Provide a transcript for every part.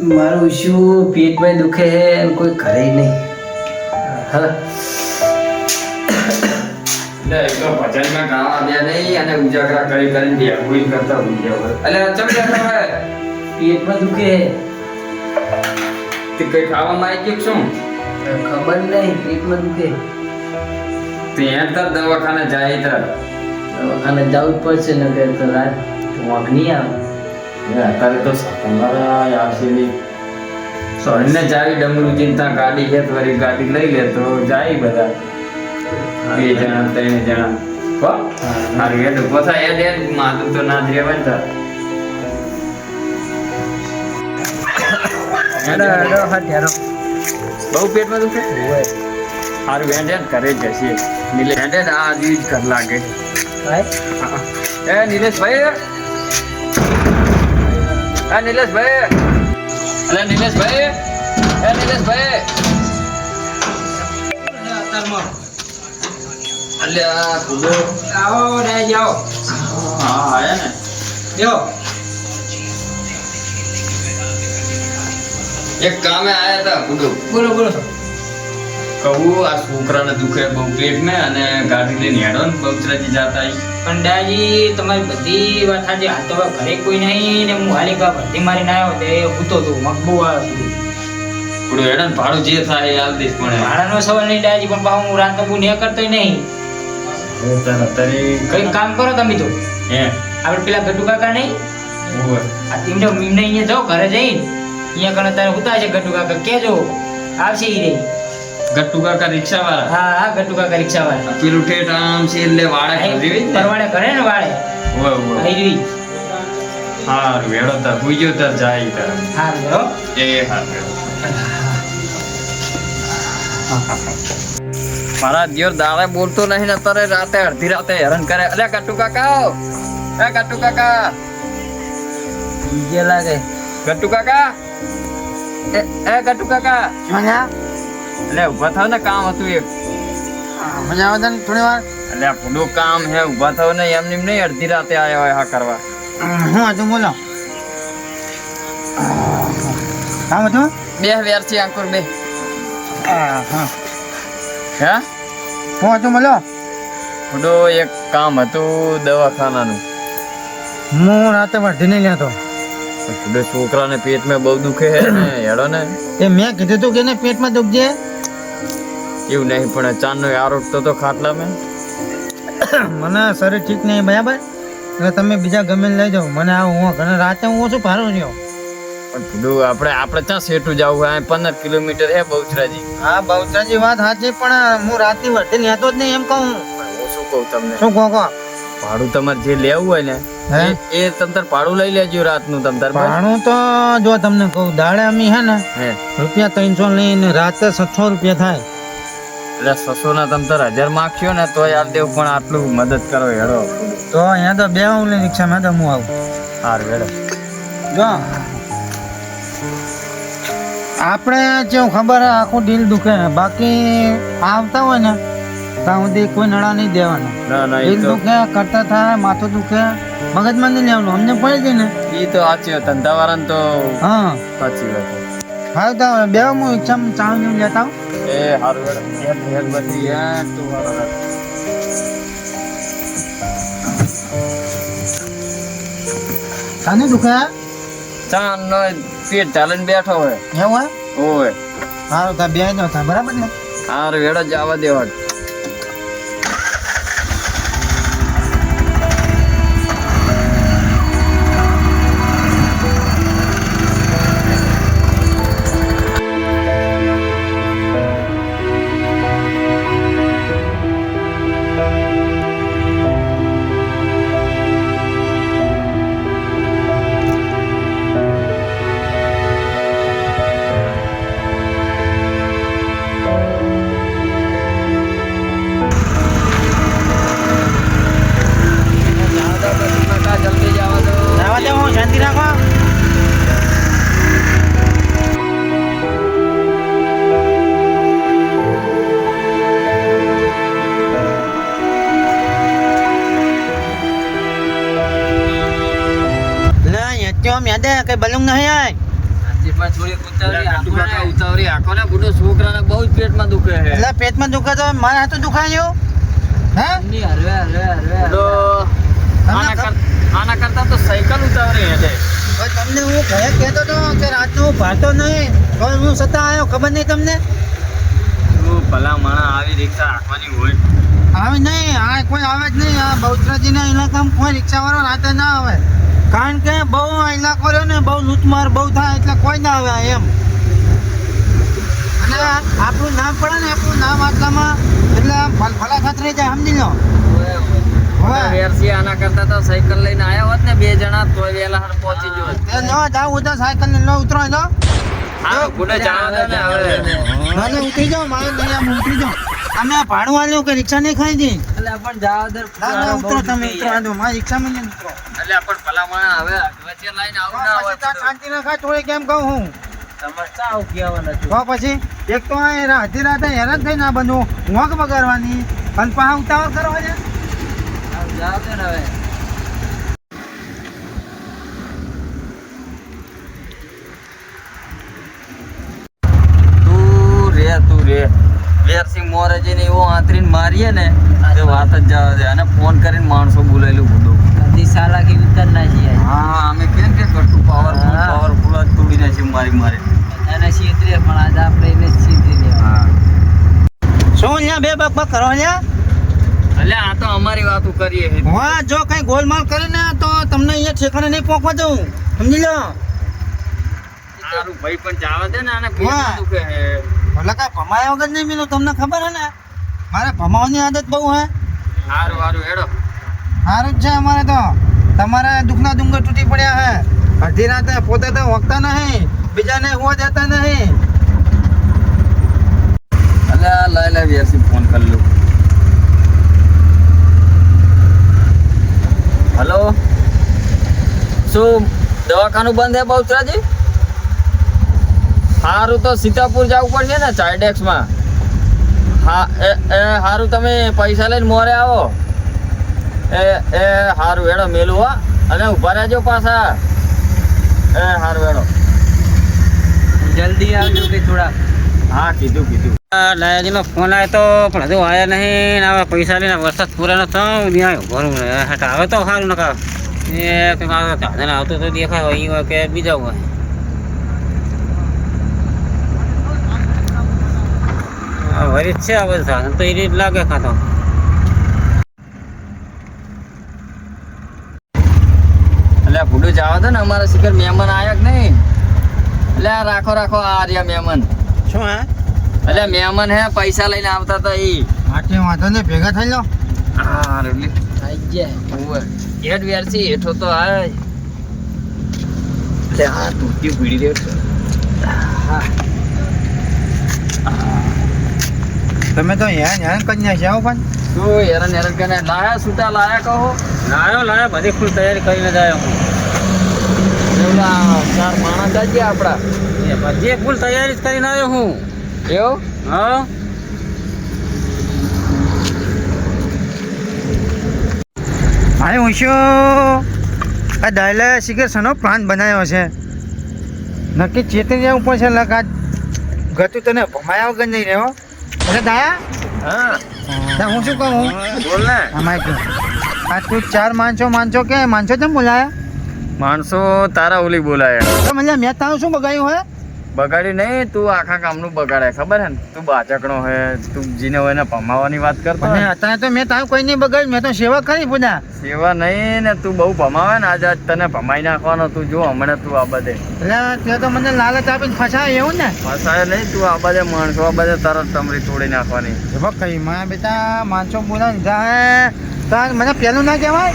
મારું શું પેટમાં દુખે છે કોઈ કરે નહીં. હા. ભજનમાં ગાવા દે નહીં અને ઉજાગરા કરી કરીને ભેગું કરતા ભૂલી એટલે ચમ પેટમાં દુખે તે કઈ ખાવામાં આવી ગયું શું? ખબર નહીં પેટમાં દુખે ત્યાં તાર દવાખાને જાય તાર. દવાખાને જવું જ પડશે ને કે તો રાત વાંક નહીં આવે. અત્યારે તો તમારા આશીની સોરીને જાય ડમરું ચિંતા ગાડી છે તો ગાડી લઈ લે તો જાય બધા. બે જણા ત્રણ જણા. હો? મારી હેડ. ઊભો થાય હેડ હેડ માથું તો ના જ રહેવાય તાર. હેડો હેડો હા હેડો બહુ પેટમાં દુખે? સારું હેડ હેડ ઘરે જશે નીલે હેડ હેડ આ કર લાગે. ભાઈ? એ નિલેશભાઈ એ નિલેશભાઈ. અરે નિલેશભાઈ. એ નિલેશભાઈ. અલ્યા કુદો આવો રે જાઓ. હા આયા ને. જો એક કામે આયા હતા કુદો બોલો બોલો. કહું આ છોકરાને દુખે બહુ ને અને ગાડી લઈને હેડો ને બહુચરાજી જાતા પણ દાજી તમારી બધી વાત આજે હાલ તો ઘરે કોઈ નહીં ને હું હાલી કા ભરતી મારીને આવ્યો તે ઉતો તો મકબૂ આવ્યો કુદો હેડો ને ભાડું જે થાય એ આલ દઈશ પણ ભાડાનો સવાલ નહીં ડાજી પણ પાછું હું રાત બહુ ને કરતો નહીં. કઈ કામ કરો તમે તો? હે? આપણે પેલા ગટુ કાકા નહીં. આ તીમને મીમને અહીંયા જાઓ ઘરે જઈને. અહીંયા કણે તારે ઉતા છે ગટુ કાકા કેજો આવશે એ રે ગટ્ટુ કાકા રિક્ષા વાળા હા હા ગટુ કાકા રિક્ષા વાળા પેલું ઠેઠ આમ છે એટલે વાળા કરી ને પરવાડે કરે ને વાળે. ઓય ઓય આઈ રહી. હારું હેડો તાર પૂજ્યો તાર જાય તાર. હા બરો એ હા મારા દિયોર દાડે બોલતો નહીં ને અત્યારે રાતે અડધી રાતે હેરાન કરે. અલે ગટ્ટુ કાકા એ ગટ્ટુ કાકા. બીજે લાગે. ગટ્ટુ કાકા. એ એ ગટ્ટુ કાકા. એટલે ઊભા થાવ ને કામ હતું એક. મજા આવે તને થોડી વાર? એટલે પૂરું કામ હે ઊભા થાવ ને એમ નેમ નહીં અડધી રાતે આવ્યા હોય હા કરવા. હું હતું બોલો? કામ હતું? બે વેર છે અંકુર બે. હા હે. હું? હતું બોલો? થોડો એક કામ હતું દવાખાનાનું. હું રાતે વર્ધી નહીં લેતો. છોકરાને પેટમાં બહુ દુખે હે ને હેડો ને. એ મેં કીધું તું કે પેટમાં દુખજે. એવું નહીં પણ ચાંદનો આરોપતો તો ખાટલા મેં. મને શરીર ઠીક નહીં બરાબર? એટલે તમે બીજા ગમે લઈ જાઓ. મને આ હું ઘણા રાતે હું ઓછું ભારો રહ્યો. પણ કીધું આપણે આપણે ત્યાં સેટું જવું? હોય પંદર કિલોમીટર હે બહુચરાજી. હા બહુચરાજી વાત સાચી પણ હું રાતની વર્ધી લેતો જ નહીં એમ કહું. હું શું કહું તમને? શું કહો કહો? ભાડું તમારે જે લેવું હોય ને? એ- એ તમ તાર ભાડું લઈ લેજો રાતનું તમતાર ભાડું તો જો તમને કહું દાડે અમી હે ને રૂપિયા ત્રણસો લઈને રાતે છસો રૂપિયા થાય. એટલે સસો ના તમ તો હજાર માગશો ને તો યાર દેવ પણ આટલું મદદ કરો હેડો. તો અહીંયા તો બે હું લઈ રિક્ષામાં તો હું આવું. હાર હેડો. જો. આપણે જેવું ખબર આખું દિલ દુખે બાકી આવતા હોય ને ત્યાં સુધી કોઈ નળા નહીં દેવાના. દિલ દુખે કરતા થાય માથું દુખે મગજમાં નહીં લેવાનું અમને પડી જાય ને. એ તો સાચી વાત ધંધા વાળાને તો હા. સાચી વાત. હા તો બે હું ચાવ જેવું લેતા. એ હારું હેડો હેડ બધી હેડ તું હારો. કાને દુખે ચાંદ નો પેટ ચાલીને બેઠો હોય. એવું હોય. ઓય સારું તો બે જાવ તા બરાબર ને? હારું હેડો જવા દેવા યત્યો કઈ બલુંગ નહીં આય. ને ને પેટમાં દુખે એટલે પેટમાં દુખે તો મારે હાથું દુખાયું હે. ની હરવે હરવે હરવે તો આના કર- આના કરતા તો સાયકલ ઉતાવળી હેડે તમને હું ઘરે કહેતો તો કે રાતનો હું ભાતો નહીં પણ હું સતા આવ્યો ખબર નહીં તમને? ભલા માણા આવી રિક્ષા હાંકવાની હોય. આવે નહીં આ કોઈ આવે જ નહીં આ બહુચરાજીના ઇલાકામાં કોઈ રિક્ષાવાળો રાતે ના આવે. કારણ કે બહુ આ કર્યો ને બહુ લૂંટમાર બહુ થાય એટલે કોઈ ના આવે એમ. અને આપણું નામ પડે ને આપણું નામ આટલામાં એટલે ભલ ભલા જાય સમજી લો. વેરસી આના કરતા તો સાયકલ લઈને આવ્યા હોત ને બે જણા તોય વેલા પહોંચી ગયો. તે ન જાવ તો સાયકલ ને ન ઉતરો તો હા બુડો જાણો ને હવે મને ઉતરી જાઓ મારે આમ ઉતરી અમે ભાડું આલ્યું કે રિક્ષા નહીં ખાઈ દી? એટલે પણ જાવ દર ના ના ઉતરો તમે ઉતરો આંધો માં મારી રિક્ષામાં ઉતરો. એટલે પણ ભલામણ માણા હવે વચ્ચે લાઈને આવું ના હોય તો શાંતિ ના ખા તોય કેમ કહું હું? સમજતા આવું કહેવાના તો પછી એક તો આ રાતે રાતે હેરાન થઈને આ બનવું વાંક બગાડવાની અને પાછા ઉતાવળ કરવા છે જાવ દે હવે તું રે તું રે વેરસિંહ મોરજી ને એવો આંતરીને મારીએ ને તે વાત જ જવા દે. અને ફોન કરીને માણસો બોલાયેલું બધું. સાલા કે ઉતર ના જઈએ. હા અમે કેમ કે કરતું પાવરફુલ પાવરફુલ જ તોડી નાખ્યું મારી મારે. અને સીતરે પણ આજ આપણે એને સીતરી લેવા શું અહીંયા બે બક બક કરો અહીંયા? એટલે આ તો અમારી વાતો કરીએ. હા જો કઈ ગોલમાલ કરે ને તો તમને અહીંયા ઠેકાણે નહીં પહોંચવા દઉં. સમજી લો. તારું ભાઈ પણ જાવા દે ને આને વાહ. દુખે ભલે કાંઈ ભમાયા વગર નહીં મિલો તમને ખબર હે ને? મારે ભમાવાની આદત બહુ હે. સારું સારું હેડો. સારું જ છે અમારે તો. તમારા દુઃખના ડુંગર તૂટી પડ્યા હે. અડધી રાતે પોતે તો વખતા નહીં બીજાને હોવા દેતા નહીં. આ લાય લાય વેરસિંહ ફોન કરી લઉં હલો? શું દવાખાનું બંધ હે બહુચરાજી સારું તો સીતાપુર જવું પડશે ને ચાયડેક્સમાં હા એ એ સારું તમે પૈસા લઈને મોરે આવો. એ એ સારું હેડો મેલું હો અને ઊભા રહેજો પાછા. એ સારું હેડો. જલ્દી આવજો કે થોડા હા કીધું કીધું. લાયાજીનો ફોન આવ્યો તો પણ હજુ આવ્યા નહીં હવે પૈસા લઈને વરસાદ પૂરા ન થયો ત્યાં હટા હવે તો સારું નકા એ કંઈક આવે આવતો તો દેખાય હોય કે બીજા હોય. વરી છે આ બધું. તો એ રીત લાગે ખાતો એટલે ભૂડું જાવ તો ને અમારા શિખર મહેમાન આયા કે નહીં? એટલે આ રાખો રાખો આ રહ્યા મહેમાન. શું હે? એટલે મહેમાન હે પૈસા લઈને આવતા હતા ઈ. માટે વાંધો ને ભેગા થઈ લો. હા રેલી થઈ જાય. ઓવે હેડ વેરસી હેઠો તો આ એટલે આ તૂટી પીડી રહ્યો હા. તમે તો હેરાન હેરાન કરી નાખ્યા હો પણ. શું હેરાન હેરાન કરીને લાયા? સુતા લાયા કહો? લાયો લાયા બધી ફૂલ તૈયારી કરીને જાય હું. ઓલા ચાર માણસ જાજે આપડા એ બધી ફૂલ તૈયારી જ કરીને આવ્યો હું. એવું? હા. અરે હું શું આ ડાયલા શિખર પ્લાન બનાવ્યો છે. નક્કી ચેતરી જવું છે લગા ગતું તને ભમાયા વગર નહીં રહ્યો? અરે દાયા? હા. હું શું કહું? બોલ ને અમારે કે આ તું ચાર માણસો માણસો કે માણસો કેમ બોલાયા? માણસો તારા ઓલી બોલાયા. તો મને મેં તારું શું બગાયું હે? બગાડ્યું નહીં તું આખા કામનું બગાડે ખબર હે ને? તું બાચકણો હે તું જીને હોય ને ભમાવાની વાત કરતો અને અત્યારે તો મેં તારું કોઈ નહીં બગાડ્યું મેં તો સેવા કરી પૂજા. સેવા નહીં ને તું બહુ ભમાવે ને આજે તને ભમાઈ નાખવાનો તું જો હમણાં તું આ બધે. એટલે તે તો મને લાલચ આપીને ફસાય એવું ને? ફસાય નહીં તું આ બધે માણસો આ બધે તરત તમરી તોડી નાખવાની. જો કઈ મારા બેટા માણસો બોલા લીધા હે. તાર મને પેલું ના કહેવાય?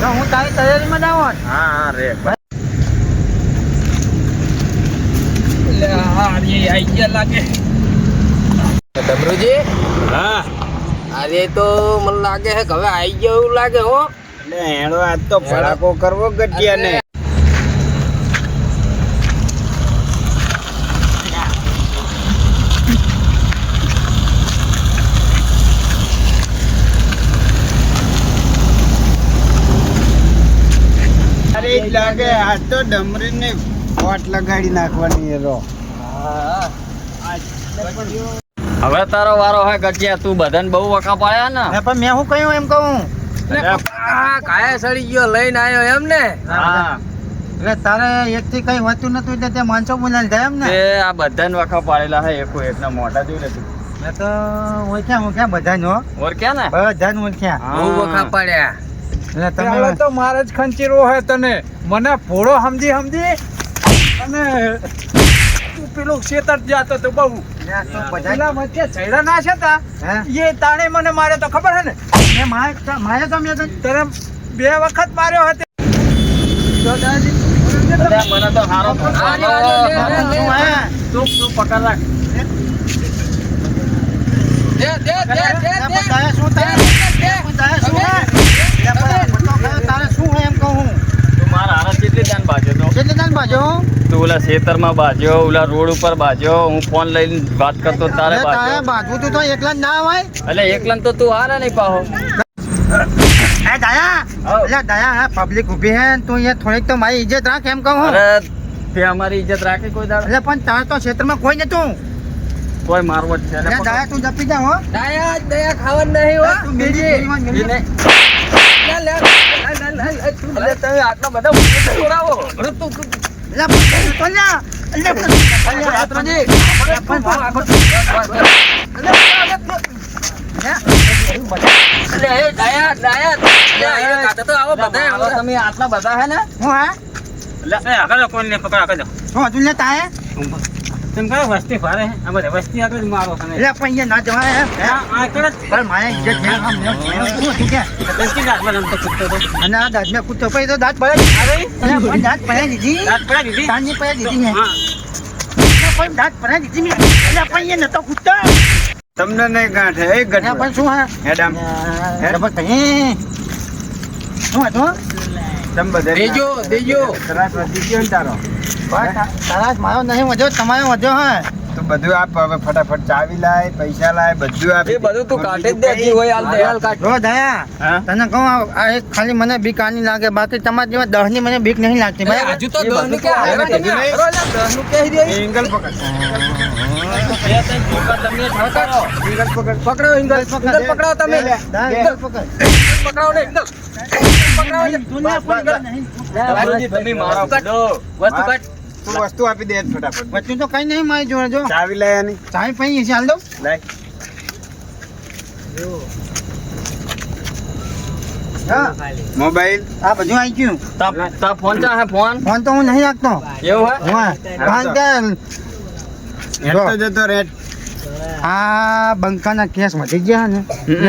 તો હું તારી તૈયારીમાં જાવ હા હા રે એટલે હા એ આવી ગયા લાગે. ડમરુજી? હા. અરે તો મને લાગે છે હવે આવી ગયો એવું લાગે હો. એટલે હેડો આજ તો ભડાકો કરવો ગટિયા ને અરે જ લાગે આજ તો ડમરી ને વોટ લગાડી નાખવાની એ રો. હવે તારો વારો હે ગટિયા તું બધાને બહુ વખા પાડ્યા ને? પણ મેં શું કહ્યું એમ કહું? કાયા સડી ગયો લઈને આવ્યો એમ ને? હા. એટલે તારે એક થી કઈ હોતું નતું એટલે તે માણસો બોલાવી જાય એમ ને? એ આ બધાને વખા પાડેલા હે એકો એકના મોઢા જોઈ તું મેં તો ઓળખ્યા ઓળખ્યા બધાને હો. ઓળખ્યા ને? બધાને ઓળખ્યા. બહુ વખા પાડ્યા. એટલે તમે તો મારે જ ખંચીરો હે તને. મને ભોળો સમજી સમજી. અને તું પેલું શેતર જાતો તો બહુ. આ તો બધા પેલા વચ્ચે ચૈડા ના છે તા. એ તાણે મને મારે તો ખબર હે ને? મેં મારે મારે તો મેં તને બે વખત માર્યો હતો. મને તો હારો. શું તું તું પકડ રાખ. દે દે દે દે દે. પણ તારે? શું તારે હે? તારે હે એમ કહું તું મારા હારા કેટલી દાન બાજ્યો તો કેટલી દાન બાજુ? તું ઓલા ખેતરમાં બાજ્યો ઓલા રોડ ઉપર બાજ્યો હું ફોન લઈને વાત કરતો તારે એટલે તારે બાજ્યો બાજવું તું તો એકલા જ ના હોય? એટલે એકલા તો તું હારા નહીં પાહો. એ દયા હઉ. એટલે દયા હે પબ્લિક ઊભી હે ને તું અહીંયા થોડીક તો મારી ઇજ્જત રાખ એમ કહું અરે તે અમારી ઇજ્જત રાખી કોઈ દાડો? એટલે પણ તારે તો ક્ષેત્રમાં કોઈ નતું કોઈ મારવો જ છે એટલે એટલે દયા તું જપી જા હો. દયા દયા ખાવાનું નહીં હો તું બીજી. બીજીમાં પકડ. મિલી. એને- લે, લે, લે, લે, લે, લે, લે. એટલે તમે આટલા બધા છોડાવો. રાત્રજી. લે, ડાયા કાઢો તો આવો બધા આવો. તમે આટલા બધા હે ને હું હા એ આગળ લો, કોઈને પકડ આગળ લો. શું હજુ લેતા હે તેમ કહો વસ્તી ભારે અમારે વસ્તી આગળ જ મારો. એટલે પણ અહીંયા ના જવાય હે હે? આગળ જ પણ મારે ઇજ્જત છે આમ મેં કૂદતો. અને આ દાંત મેં કૂદતો પછી તો દાંત પડે પણ દાંત પડે દીધી દાંત પડે દીધી મેં. એટલે પણ દાંત પડે દીધી મેં એટલે પણ અહીંયા નતો કૂદતો તમને નહીં ગાંઠે એ એટલે પણ શું હે હેડમ. એટલે પણ કઈ શું હતું? તમ બધે દેજો દેજો. ત્રાસ વધી ગયો ને તારો. તારા મારો નહીં મજો તમારો મજો હે. તો બધું આપ હવે ફટાફટ ચાવી લાય પૈસા લાય બધું આપ એ બધું તું કાઢી જ દે હોય હાલ દે કાઢ. જો દયા તને કહું આ આ એક ખાલી મને બીક આની લાગે બાકી તમારા જેવા દહની મને બીક નહીં લાગતી હજુ તો કે હારે તમે દહનું કહી દે. એંગલ પકડ. એંગલ પકડો. પકડાવો તમે. ને ઇંગલ. પકડાવો ને. દુનિયા પકડ નહીં. તમે મારો બધો. વસ્તુ કાઢ. તું વસ્તુ આપી દે ફટાફટ. વચ્ચે તો કઈ નહીં મારી જોડે જો. ચાવી લઈ આની. ચાવી છે હાલ દો. લાય હા. મોબાઈલ. આ બધું આવી ગયું. તા- તા ફોન ચા હે ફોન? ફોન તો હું નહીં રાખતો. એવું હે. હા કારણ કે જતો રેડ આ બંકાના કેસ વધી ગયા ને.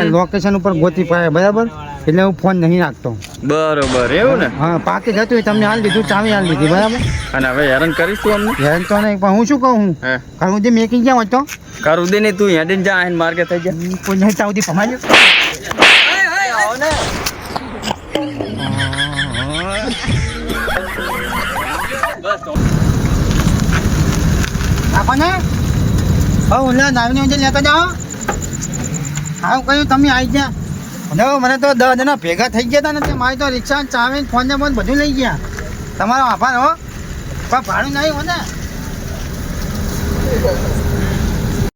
લોકેશન ઉપર ગોતી પાડે બરાબર? એટલે હું ફોન નહીં રાખતો. બરોબર એવું ને? હા પાકી જતું હોય તમને હાલ દીધું ચાવી હાલ દીધી બરાબર? અને હવે હેરાન કરીશું અમને? હેરાન તો નહીં પણ હું શું કહું હું? હે? ઘર સુધી મેકી ગયા હોય તો? કરું દે નહીં તું હેડીને જા આઈને માર્ગે થઈ જા. કોઈ નહીં ચાવતી ભમાઈ આપણને? હું દાવીને લેતા જાઓ. આવું કહ્યું તમે આવી ગયા. મને તો દસ જણા ભેગા થઈ ગયા હતા ને તે મારી તો રિક્ષા ચાવી ફોન ને ફોન બધું લઈ ગયા. તમારો આભાર હો. પણ ભાડું નહીં હો ને.